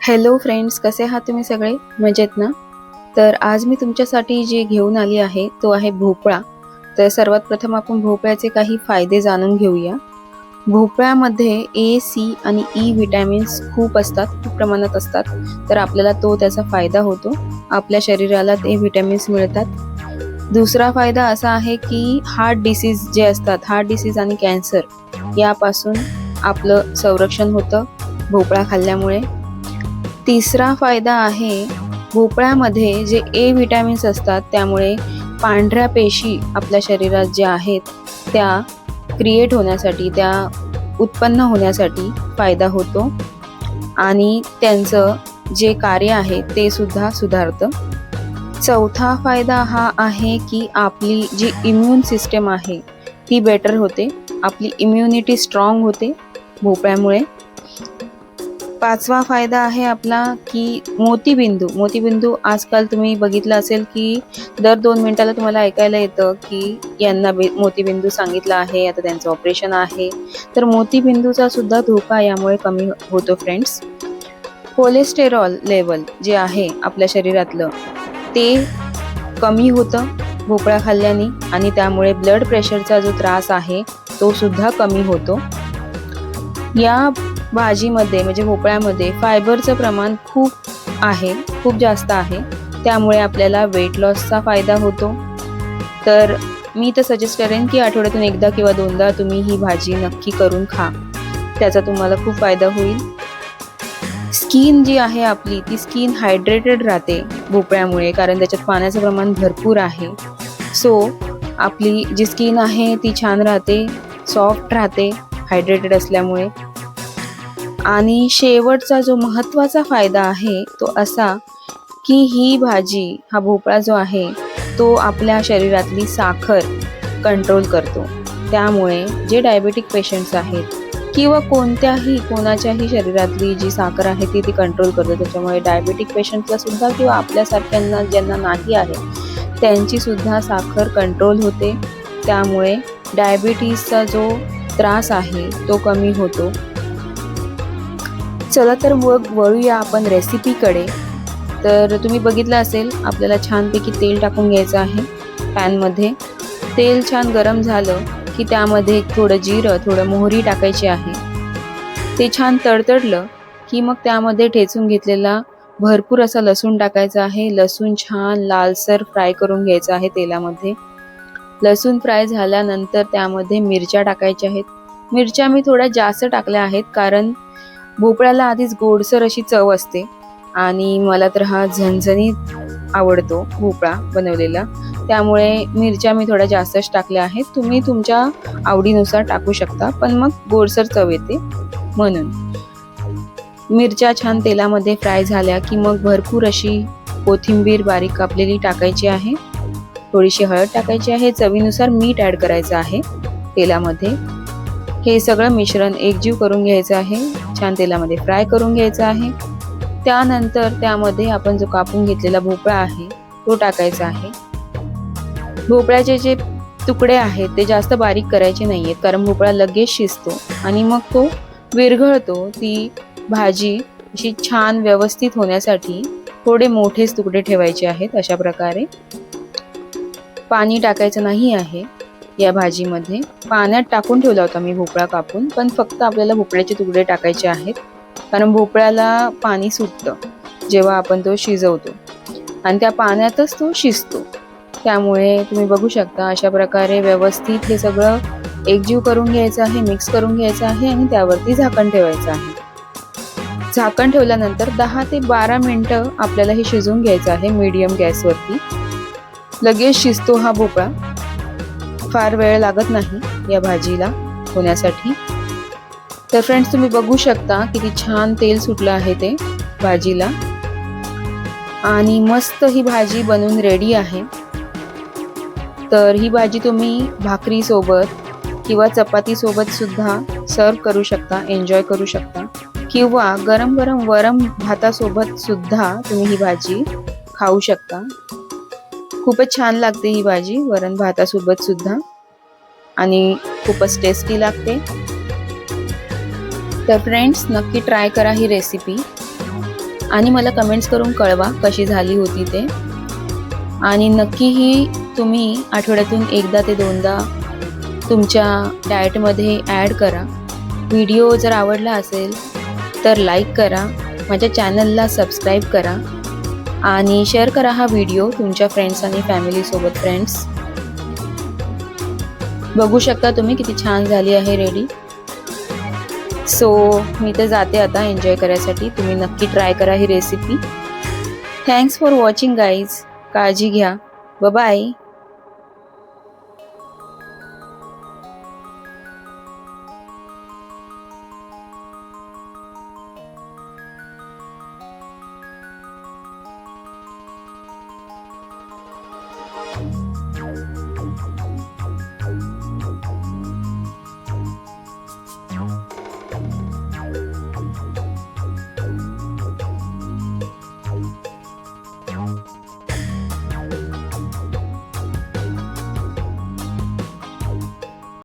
Hello friends कसे आहात तुम्ही सगळे? मजेत ना? तर आज मी तुमच्यासाठी जे घेऊन आली आहे तो आहे भोपळा. तर सर्वात प्रथम आपण भोपळ्याचे काही फायदे जाणून घेऊया. भोपळ्यामध्ये ए सी आणि e ई व्हिटॅमिन्स खूप असतात खूप प्रमाणात असतात. तर आपल्याला तो त्याचा फायदा होतो. आपल्या शरीराला ते व्हिटॅमिन्स मिळतात. दुसरा फायदा असा आहे की हार्ट डिसीज जे असतात हार्ट डिसीज आणि कॅन्सर यापासून आपलं संरक्षण होतं भोपळा खाल्ल्यामुळे. तिसरा फायदा आहे भोपळ्यामध्ये जे ए विटॅमिन्स असतात त्यामुळे पांढऱ्या पेशी आपल्या शरीरात ज्या आहेत त्या क्रिएट होण्यासाठी त्या उत्पन्न होण्यासाठी फायदा होतो. आणि त्यांचं जे कार्य आहे ते सुद्धा सुधारतं. चौथा फायदा हा आहे की आपली जी इम्युन सिस्टम आहे ती बेटर होते. आपली इम्युनिटी स्ट्रॉंग होते भोपळ्यामुळे. पाचवा फायदा आहे आपला की मोतीबिंदू. मोतीबिंदू आजकाल तुम्ही बघितलं असेल की दर दोन मिनिटाला तुम्हाला ऐकायला येतं की यांना बे मोतीबिंदू सांगितलं आहे आता त्यांचं ऑपरेशन आहे. तर मोतीबिंदूचा सुद्धा धोका यामुळे कमी होतो फ्रेंड्स कोलेस्टेरॉल लेवल जे आहे आपल्या शरीरातलं ते कमी होतं भोपळा खाल्ल्याने आणि त्यामुळे ब्लड प्रेशरचा जो त्रास आहे तो सुद्धा कमी होतो. या भाजीमध्ये म्हणजे भोपळ्यामध्ये फायबरचं प्रमाण खूप आहे खूप जास्त आहे. त्यामुळे आपल्याला वेट लॉसचा फायदा होतो. तर मी तर सजेस्ट करेन की आठवड्यातून एकदा किंवा दोनदा तुम्ही ही भाजी नक्की करून खा. त्याचा तुम्हाला खूप फायदा होईल. स्किन जी आहे आपली ती स्किन हायड्रेटेड राहते भोपळ्यामुळे कारण त्याच्यात पाण्याचं प्रमाण भरपूर आहे. सो आपली जी स्किन आहे ती छान राहते सॉफ्ट राहते हायड्रेटेड असल्यामुळे. आणि शेवटचा जो महत्त्वाचा फायदा आहे तो असा की ही भाजी हा भोपळा जो आहे तो आपल्या शरीरातली साखर कंट्रोल करतो. त्यामुळे जे डायबेटिक पेशंट्स आहेत किंवा कोणत्याही कोणाच्याही शरीरातली जी साखर आहे ती ती कंट्रोल करतो. त्याच्यामुळे डायबेटिक पेशंटला सुद्धा किंवा आपल्यासारख्यांना ज्यांना नाही आहे त्यांची सुद्धा साखर कंट्रोल होते. त्यामुळे डायबिटीसचा जो त्रास आहे तो कमी होतो. चला तर मग वळूया आपण रेसिपीकडे तर तुम्ही बघितलं असेल आपल्याला छानपैकी तेल टाकून घ्यायचं आहे पॅनमध्ये. तेल छान गरम झालं की त्यामध्ये थोडं जिरं थोडं मोहरी टाकायची आहे. ते छान तडतडलं की मग त्यामध्ये ठेचून घेतलेला भरपूर असा लसूण टाकायचा आहे. लसूण छान लालसर फ्राय करून घ्यायचा आहे तेलामध्ये. लसूण फ्राय झाल्यानंतर त्यामध्ये मिरच्या टाकायच्या आहेत. मिरच्या मी थोड्या जास्त टाकल्या आहेत कारण भोपळ्याला आधीच गोडसर अशी चव असते. आणि मला तर हा झणझणीत आवडतो भोपळा बनवलेला. त्यामुळे मिरच्या मी थोड्या जास्तच टाकल्या आहेत. तुम्ही तुमच्या आवडीनुसार टाकू शकता. पण मग गोडसर चव येते म्हणून. मिरच्या छान तेलामध्ये फ्राय झाल्या की मग भरपूर अशी कोथिंबीर बारीक कापलेली टाकायची आहे. थोडीशी हळद टाकायची आहे. चवीनुसार मीठ ॲड करायचं आहे तेलामध्ये. हे सगळं मिश्रण एकजीव करून घ्यायचं आहे. छान तेलामध्ये फ्राय करून घ्यायचं आहे. त्यानंतर त्यामध्ये आपण जो कापून घेतलेला भोपळा आहे तो टाकायचा आहे. भोपळ्याचे जे तुकडे आहेत ते जास्त बारीक करायचे नाही आहेत कारण भोपळा लगेच शिजतो आणि मग तो विरघळतो. ती भाजी अशी छान व्यवस्थित होण्यासाठी थोडे मोठेच तुकडे ठेवायचे आहेत अशा प्रकारे. पाणी टाकायचं नाही आहे. या भाजीमध्ये पाण्यात टाकून ठेवला होता मी भोपळा कापून पण फक्त आपल्याला भोपळ्याचे तुकडे टाकायचे आहेत. कारण भोपळ्याला पाणी सुटतं जेव्हा आपण तो शिजवतो. आणि त्या पाण्यातच तो शिजतो. त्यामुळे तुम्ही बघू शकता अशा प्रकारे व्यवस्थित हे सगळं एकजीव करून घ्यायचं आहे मिक्स करून घ्यायचं आहे आणि त्यावरती झाकण ठेवायचं आहे. झाकण ठेवल्यानंतर दहा ते बारा मिनटं आपल्याला हे शिजवून घ्यायचं आहे मीडियम गॅसवरती. लगेच शिजतो हा भोपळा. फार वेळ लागत नाही या भाजीला होण्यासाठी. तर फ्रेंड्स तुम्ही बघू शकता किती छान तेल सुटलं आहे ते भाजीला. आणि मस्त ही भाजी बनवून रेडी आहे. तर ही भाजी तुम्ही भाकरीसोबत किंवा चपातीसोबत सुद्धा सर्व करू शकता एन्जॉय करू शकता. किंवा गरम गरम वरम भातासोबत सुद्धा तुम्ही ही भाजी खाऊ शकता. खूपच छान लागते ही भाजी वरण भातासोबत सुद्धा. आणि खूपच टेस्टी लागते. तर फ्रेंड्स नक्की ट्राय करा ही रेसिपी आणि मला कमेंट्स करून कळवा कशी झाली होती ते. आणि नक्कीही तुम्ही आठवड्यातून एकदा ते दोनदा तुमच्या डाएटमध्ये ॲड करा. व्हिडिओ जर आवडला असेल तर लाईक करा. माझ्या चॅनलला सबस्क्राईब करा. आणि शेअर करा हा व्हिडिओ तुमच्या फ्रेंड्स आणि फॅमिलीसोबत फ्रेंड्स बघू शकता तुम्ही किती छान झाली आहे रेडी सो मी तर जाते आता एन्जॉय करायसाठी. तुम्ही नक्की ट्राय करा ही recipe thanks for watching guys काळजी घ्या. बाय